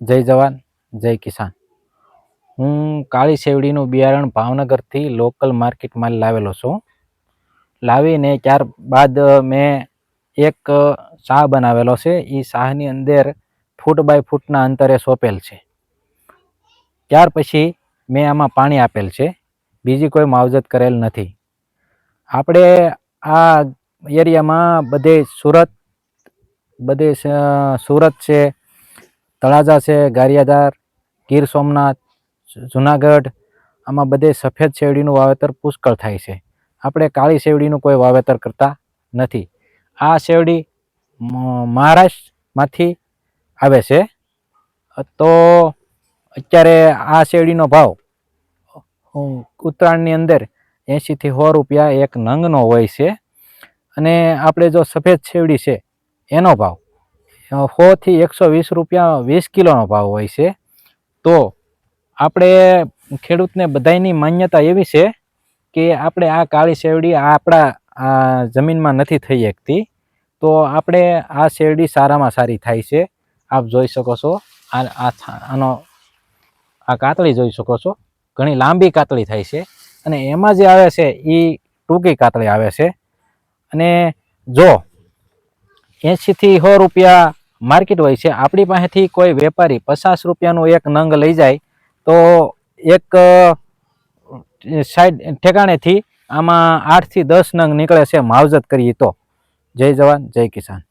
જય જવાન, જય કિસાન. હું કાળી શેવડીનું બિયારણ ભાવનગરથી લોકલ માર્કેટમાં લાવેલો છું. લાવીને ત્યારબાદ મેં એક શાહ બનાવેલો છે. એ શાહની અંદર ફૂટ બાય ફૂટના અંતરે સોંપેલ છે. ત્યાર પછી મેં આમાં પાણી આપેલ છે. બીજી કોઈ માવજત કરેલ નથી. આપણે આ એરિયામાં બધે સુરત બધે સુરત છે તળાજા છે, ગારિયાધાર, ગીર સોમનાથ જુનાગઢ, આમાં બધે સફેદ શેરડીનું વાવેતર પુષ્કળ થાય છે. આપણે કાળી શેરડીનું કોઈ વાવેતર કરતા નથી. આ શેરડી મહારાષ્ટ્રમાંથી આવે છે. તો અત્યારે આ શેરડીનો ભાવ ઉત્તરાયણની અંદર એંશીથી સો રૂપિયા એક નંગનો હોય છે. અને આપણે જો સફેદ શેરડી છે, એનો ભાવ સોથી એકસો વીસ રૂપિયા વીસ કિલોનો ભાવ હોય છે. તો આપણે ખેડૂતને બધાયની માન્યતા એવી છે કે આપણે આ કાળી શેરડી આપણા જમીનમાં નથી થઈ શકતી. તો આપણે આ શેરડી સારામાં સારી થાય છે. આપ જોઈ શકો છો. આ આનો, આ કાતળી જોઈ શકો છો. ઘણી લાંબી કાતળી થાય છે. અને એમાં જે આવે છે એ ટૂંકી કાતળી આવે છે. અને જો એંશીથી સો રૂપિયા માર્કેટ હોય છે, આપણી પાસેથી કોઈ વેપારી પચાસ રૂપિયાનું એક નંગ લઈ જાય, તો એક સાઈડ ઠેકાણેથી આમાં આઠથી દસ નંગ નીકળે છે, માવજત કરીએ તો. જય જવાન, જય કિસાન.